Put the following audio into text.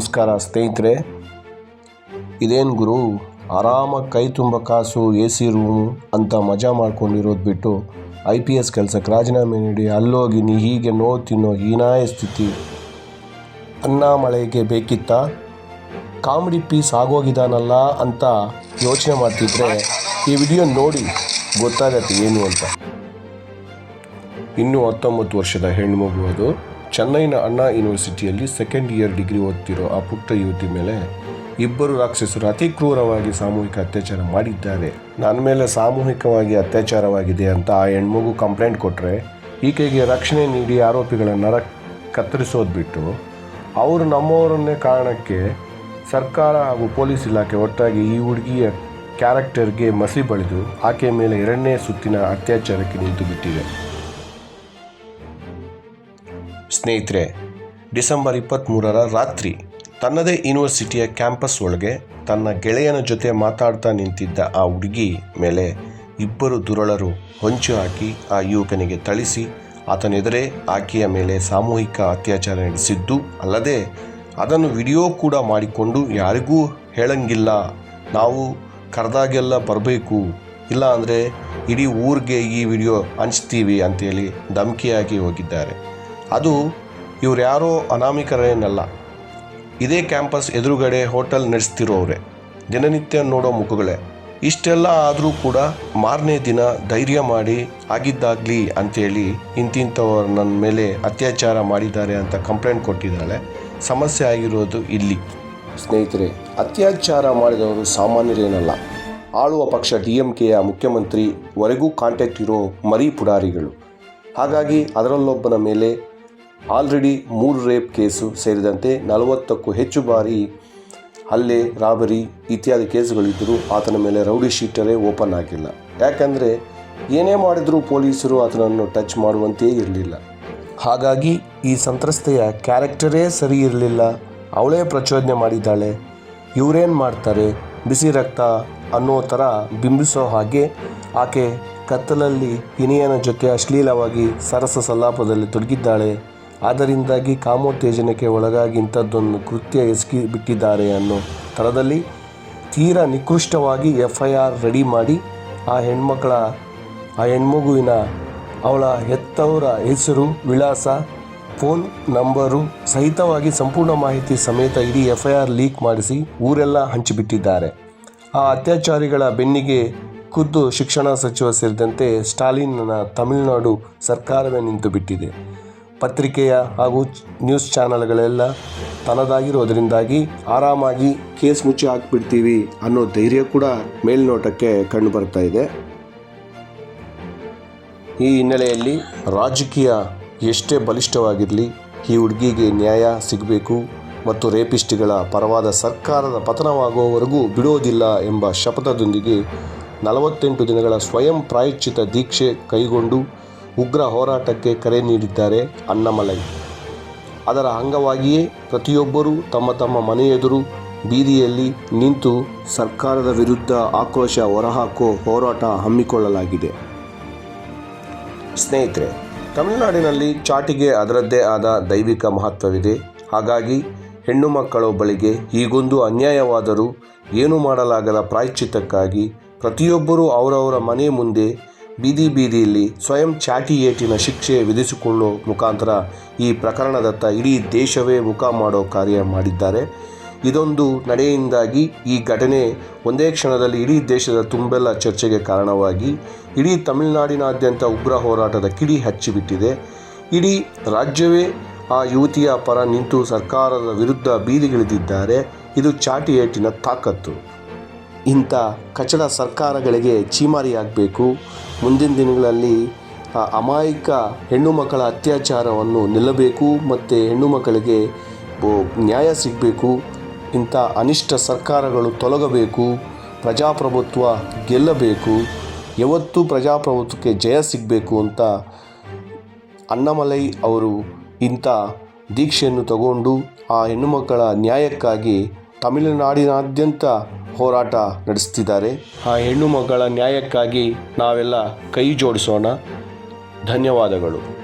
ನಮಸ್ಕಾರ ಸ್ನೇಹಿತರೆ. ಇದೇನು ಗುರು? ಆರಾಮಾಗಿ ಕೈ ತುಂಬ ಕಾಸು, ಎ ಸಿ ರೂಮು ಅಂತ ಮಜಾ ಮಾಡ್ಕೊಂಡಿರೋದು ಬಿಟ್ಟು ಐ ಪಿ ಎಸ್ ಕೆಲಸಕ್ಕೆ ರಾಜೀನಾಮೆ ನೀಡಿ ಅಲ್ಲೋಗಿ ನೀ ಹೀಗೆ ನೋ ತಿನ್ನೋ ಹೀನಾಯ ಸ್ಥಿತಿ. ಅನ್ನ ಮಳೆಗೆ ಬೇಕಿತ್ತ? ಕಾಮಿಡಿ ಪೀಸ್ ಆಗೋಗಿದಾನಲ್ಲ ಅಂತ ಯೋಚನೆ ಮಾಡ್ತಿದ್ರೆ ಈ ವಿಡಿಯೋ ನೋಡಿ ಗೊತ್ತಾಗತ್ತೆ ಏನು ಅಂತ. ಇನ್ನೂ ಹತ್ತೊಂಬತ್ತು ವರ್ಷದ ಹೆಣ್ಮಗು ಅದು. ಚೆನ್ನೈನ ಅಣ್ಣಾ ಯೂನಿವರ್ಸಿಟಿಯಲ್ಲಿ ಸೆಕೆಂಡ್ ಇಯರ್ ಡಿಗ್ರಿ ಓದ್ತಿರೋ ಆ ಪುಟ್ಟ ಯುವತಿ ಮೇಲೆ ಇಬ್ಬರು ರಾಕ್ಷಸರು ಅತಿ ಕ್ರೂರವಾಗಿ ಸಾಮೂಹಿಕ ಅತ್ಯಾಚಾರ ಮಾಡಿದ್ದಾರೆ. ನನ್ನ ಮೇಲೆ ಸಾಮೂಹಿಕವಾಗಿ ಅತ್ಯಾಚಾರವಾಗಿದೆ ಅಂತ ಆ ಹೆಣ್ಮಗು ಕಂಪ್ಲೇಂಟ್ ಕೊಟ್ಟರೆ ಈಕೆಗೆ ರಕ್ಷಣೆ ನೀಡಿ ಆರೋಪಿಗಳನ್ನು ನರ ಕತ್ತರಿಸೋದು ಬಿಟ್ಟು ಅವರು ನಮ್ಮವರನ್ನೇ ಕಾರಣಕ್ಕೆ ಸರ್ಕಾರ ಹಾಗೂ ಪೊಲೀಸ್ ಇಲಾಖೆ ಒಟ್ಟಾಗಿ ಈ ಹುಡುಗಿಯ ಕ್ಯಾರೆಕ್ಟರ್ಗೆ ಮಸಿ ಬಳಿದು ಆಕೆಯ ಮೇಲೆ ಎರಡನೇ ಸುತ್ತಿನ ಅತ್ಯಾಚಾರಕ್ಕೆ ನಿಂತು ಬಿಟ್ಟಿದೆ ಸ್ನೇಹಿತರೆ, ಡಿಸೆಂಬರ್ ಇಪ್ಪತ್ತ್ಮೂರರ ರಾತ್ರಿ ತನ್ನದೇ ಯೂನಿವರ್ಸಿಟಿಯ ಕ್ಯಾಂಪಸ್ ಒಳಗೆ ತನ್ನ ಗೆಳೆಯನ ಜೊತೆ ಮಾತಾಡ್ತಾ ನಿಂತಿದ್ದ ಆ ಹುಡುಗಿ ಮೇಲೆ ಇಬ್ಬರು ದುರಳರು ಹೊಂಚು ಹಾಕಿ ಆ ಯುವಕನಿಗೆ ಥಳಿಸಿ, ಆತನೆದುರೇ ಆಕೆಯ ಮೇಲೆ ಸಾಮೂಹಿಕ ಅತ್ಯಾಚಾರ ನಡೆಸಿದ್ದು ಅಲ್ಲದೆ ಅದನ್ನು ವಿಡಿಯೋ ಕೂಡ ಮಾಡಿಕೊಂಡು ಯಾರಿಗೂ ಹೇಳಂಗಿಲ್ಲ. ನಾವು ಕರೆದಾಗೆಲ್ಲ ಬರಬೇಕು. ಇಲ್ಲ ಅಂದರೆ ಇಡೀ ಊರಿಗೆ ಈ ವಿಡಿಯೋ ಹಂಚ್ತೀವಿ ಅಂತೇಳಿ ಧಮಕಿಯಾಗಿ ಹೋಗಿದ್ದಾರೆ. ಅದು ಇವ್ರು ಯಾರೋ ಅನಾಮಿಕರೇನಲ್ಲ. ಇದೇ ಕ್ಯಾಂಪಸ್ ಎದುರುಗಡೆ ಹೋಟೆಲ್ ನಡೆಸ್ತಿರೋವ್ರೆ. ದಿನನಿತ್ಯ ನೋಡೋ ಮುಖಗಳೇ. ಇಷ್ಟೆಲ್ಲ ಆದರೂ ಕೂಡ ಮಾರನೇ ದಿನ ಧೈರ್ಯ ಮಾಡಿ ಆಗಿದ್ದಾಗಲಿ ಅಂಥೇಳಿ ಇಂತಿಂಥವ್ರು ನನ್ನ ಮೇಲೆ ಅತ್ಯಾಚಾರ ಮಾಡಿದ್ದಾರೆ ಅಂತ ಕಂಪ್ಲೇಂಟ್ ಕೊಟ್ಟಿದ್ದಾಳೆ. ಸಮಸ್ಯೆ ಆಗಿರೋದು ಇಲ್ಲಿ. ಸ್ನೇಹಿತರೆ, ಅತ್ಯಾಚಾರ ಮಾಡಿದವರು ಸಾಮಾನ್ಯರೇನಲ್ಲ. ಆಳುವ ಪಕ್ಷ ಡಿ ಎಂ ಕೆಯ ಮುಖ್ಯಮಂತ್ರಿವರೆಗೂ ಕಾಂಟ್ಯಾಕ್ಟ್ ಇರೋ ಮರಿ ಪುಡಾರಿಗಳು. ಹಾಗಾಗಿ ಅದರಲ್ಲೊಬ್ಬನ ಮೇಲೆ ಆಲ್ರೆಡಿ ಮೂರು ರೇಪ್ ಕೇಸು ಸೇರಿದಂತೆ ನಲವತ್ತಕ್ಕೂ ಹೆಚ್ಚು ಬಾರಿ ಹಲ್ಲೆ, ರಾಬರಿ ಇತ್ಯಾದಿ ಕೇಸುಗಳಿದ್ದರೂ ಆತನ ಮೇಲೆ ರೌಡಿ ಶೀಟರೇ ಓಪನ್ ಆಗಿಲ್ಲ. ಯಾಕಂದರೆ ಏನೇ ಮಾಡಿದರೂ ಪೊಲೀಸರು ಆತನನ್ನು ಟಚ್ ಮಾಡುವಂತೆಯೇ ಇರಲಿಲ್ಲ. ಹಾಗಾಗಿ ಈ ಸಂತ್ರಸ್ತೆಯ ಕ್ಯಾರೆಕ್ಟರೇ ಸರಿ ಇರಲಿಲ್ಲ. ಅವಳೇ ಪ್ರಚೋದನೆ ಮಾಡಿದ್ದಾಳೆ. ಇವರೇನು ಮಾಡ್ತಾರೆ? ಬಿಸಿ ರಕ್ತ ಅನ್ನೋ ಥರ ಬಿಂಬಿಸೋ ಹಾಗೆ ಆಕೆ ಕತ್ತಲಲ್ಲಿ ಹಿನಿಯನ ಜೊತೆ ಅಶ್ಲೀಲವಾಗಿ ಸರಸ ಸಲ್ಲಾಪದಲ್ಲಿ ತೊಡಗಿದ್ದಾಳೆ. ಆದ್ದರಿಂದಾಗಿ ಕಾಮೋತ್ತೇಜನಕ್ಕೆ ಒಳಗಾಗಿ ಇಂಥದ್ದೊಂದು ಕೃತ್ಯ ಎಸಗಿ ಬಿಟ್ಟಿದ್ದಾರೆ ಅನ್ನೋ ಥರದಲ್ಲಿ ತೀರಾ ನಿಕೃಷ್ಟವಾಗಿ ಎಫ್ ಐ ಆರ್ ರೆಡಿ ಮಾಡಿ ಆ ಹೆಣ್ಮಕ್ಕಳ ಆ ಹೆಣ್ಮಗುವಿನ ಅವಳ ಹೆತ್ತವರ ಹೆಸರು, ವಿಳಾಸ, ಫೋನ್ ನಂಬರು ಸಹಿತವಾಗಿ ಸಂಪೂರ್ಣ ಮಾಹಿತಿ ಸಮೇತ ಇಡೀ ಎಫ್ ಐ ಆರ್ ಲೀಕ್ ಮಾಡಿಸಿ ಊರೆಲ್ಲ ಹಂಚಿಬಿಟ್ಟಿದ್ದಾರೆ. ಆ ಅತ್ಯಾಚಾರಿಗಳ ಬೆನ್ನಿಗೆ ಖುದ್ದು ಶಿಕ್ಷಣ ಸಚಿವ ಸೇರಿದಂತೆ ಸ್ಟಾಲಿನ್ನ ತಮಿಳುನಾಡು ಸರ್ಕಾರವೇ ನಿಂತು ಬಿಟ್ಟಿದೆ ಪತ್ರಿಕೆಯ ಹಾಗೂ ನ್ಯೂಸ್ ಚಾನಲ್ಗಳೆಲ್ಲ ತನ್ನದಾಗಿರೋದ್ರಿಂದಾಗಿ ಆರಾಮಾಗಿ ಕೇಸ್ ಮುಚ್ಚಿ ಹಾಕ್ಬಿಡ್ತೀವಿ ಅನ್ನೋ ಧೈರ್ಯ ಕೂಡ ಮೇಲ್ನೋಟಕ್ಕೆ ಕಂಡು ಬರ್ತಾ ಇದೆ. ಈ ಹಿನ್ನೆಲೆಯಲ್ಲಿ ರಾಜಕೀಯ ಎಷ್ಟೇ ಬಲಿಷ್ಠವಾಗಿರಲಿ ಈ ಹುಡುಗಿಗೆ ನ್ಯಾಯ ಸಿಗಬೇಕು ಮತ್ತು ರೇಪಿಸ್ಟ್ಗಳ ಪರವಾದ ಸರ್ಕಾರದ ಪತನವಾಗುವವರೆಗೂ ಬಿಡೋದಿಲ್ಲ ಎಂಬ ಶಪಥದೊಂದಿಗೆ ನಲವತ್ತೆಂಟು ದಿನಗಳ ಸ್ವಯಂ ಪ್ರಾಯಶ್ಚಿತ ದೀಕ್ಷೆ ಕೈಗೊಂಡು ಉಗ್ರ ಹೋರಾಟಕ್ಕೆ ಕರೆ ನೀಡಿದ್ದಾರೆ ಅಣ್ಣಾಮಲೈ. ಅದರ ಅಂಗವಾಗಿಯೇ ಪ್ರತಿಯೊಬ್ಬರೂ ತಮ್ಮ ತಮ್ಮ ಮನೆ ಎದುರು ಬೀದಿಯಲ್ಲಿ ನಿಂತು ಸರ್ಕಾರದ ವಿರುದ್ಧ ಆಕ್ರೋಶ ಹೊರಹಾಕೋ ಹೋರಾಟ ಹಮ್ಮಿಕೊಳ್ಳಲಾಗಿದೆ. ಸ್ನೇಹಿತರೆ, ತಮಿಳುನಾಡಿನಲ್ಲಿ ಚಾಟಿಗೆ ಅದರದ್ದೇ ಆದ ದೈವಿಕ ಮಹತ್ವವಿದೆ. ಹಾಗಾಗಿ ಹೆಣ್ಣು ಮಕ್ಕಳೊಬ್ಬಳಿಗೆ ಹೀಗೊಂದು ಅನ್ಯಾಯವಾದರೂ ಏನು ಮಾಡಲಾಗದ ಪ್ರಾಯಶ್ಚಿತ್ತಕ್ಕಾಗಿ ಪ್ರತಿಯೊಬ್ಬರೂ ಅವರವರ ಮನೆ ಮುಂದೆ ಬೀದಿ ಬೀದಿಯಲ್ಲಿ ಸ್ವಯಂ ಚಾಟಿ ಏಟಿನ ಶಿಕ್ಷೆ ವಿಧಿಸಿಕೊಳ್ಳೋ ಮುಖಾಂತರ ಈ ಪ್ರಕರಣದತ್ತ ಇಡೀ ದೇಶವೇ ಮುಖ ಮಾಡೋ ಕಾರ್ಯ ಮಾಡಿದ್ದಾರೆ. ಇದೊಂದು ನಡೆಯಿಂದಾಗಿ ಈ ಘಟನೆ ಒಂದೇ ಕ್ಷಣದಲ್ಲಿ ಇಡೀ ದೇಶದ ತುಂಬೆಲ್ಲ ಚರ್ಚೆಗೆ ಕಾರಣವಾಗಿ ಇಡೀ ತಮಿಳುನಾಡಿನಾದ್ಯಂತ ಉಗ್ರ ಹೋರಾಟದ ಕಿಡಿ ಹಚ್ಚಿಬಿಟ್ಟಿದೆ. ಇಡೀ ರಾಜ್ಯವೇ ಆ ಯುವತಿಯ ಪರ ನಿಂತು ಸರ್ಕಾರದ ವಿರುದ್ಧ ಬೀದಿಗಿಳಿದಿದ್ದಾರೆ. ಇದು ಚಾಟಿಯೇಟಿನ ತಾಕತ್ತು. ಇಂಥ ಕಚಡ ಸರ್ಕಾರಗಳಿಗೆ ಚೀಮಾರಿಯಾಗಬೇಕು ಮುಂದಿನ ದಿನಗಳಲ್ಲಿ ಅಮಾಯಕ ಹೆಣ್ಣು ಮಕ್ಕಳ ಅತ್ಯಾಚಾರವನ್ನು ನಿಲ್ಲಬೇಕು ಮತ್ತು ಹೆಣ್ಣು ಮಕ್ಕಳಿಗೆ ನ್ಯಾಯ ಸಿಗಬೇಕು. ಇಂಥ ಅನಿಷ್ಟ ಸರ್ಕಾರಗಳು ತೊಲಗಬೇಕು, ಪ್ರಜಾಪ್ರಭುತ್ವ ಗೆಲ್ಲಬೇಕು, ಯಾವತ್ತೂ ಪ್ರಜಾಪ್ರಭುತ್ವಕ್ಕೆ ಜಯ ಸಿಗಬೇಕು ಅಂತ ಅಣ್ಣಾಮಲೈ ಅವರು ಇಂಥ ದೀಕ್ಷೆಯನ್ನು ತಗೊಂಡು ಆ ಹೆಣ್ಣುಮಕ್ಕಳ ನ್ಯಾಯಕ್ಕಾಗಿ ತಮಿಳುನಾಡಿನಾದ್ಯಂತ ಹೋರಾಟ ನಡೆಸ್ತಿದ್ದಾರೆ. ಆ ಹೆಣ್ಣು ಮಗಳ ನ್ಯಾಯಕ್ಕಾಗಿ ನಾವೆಲ್ಲ ಕೈ ಜೋಡಿಸೋಣ. ಧನ್ಯವಾದಗಳು.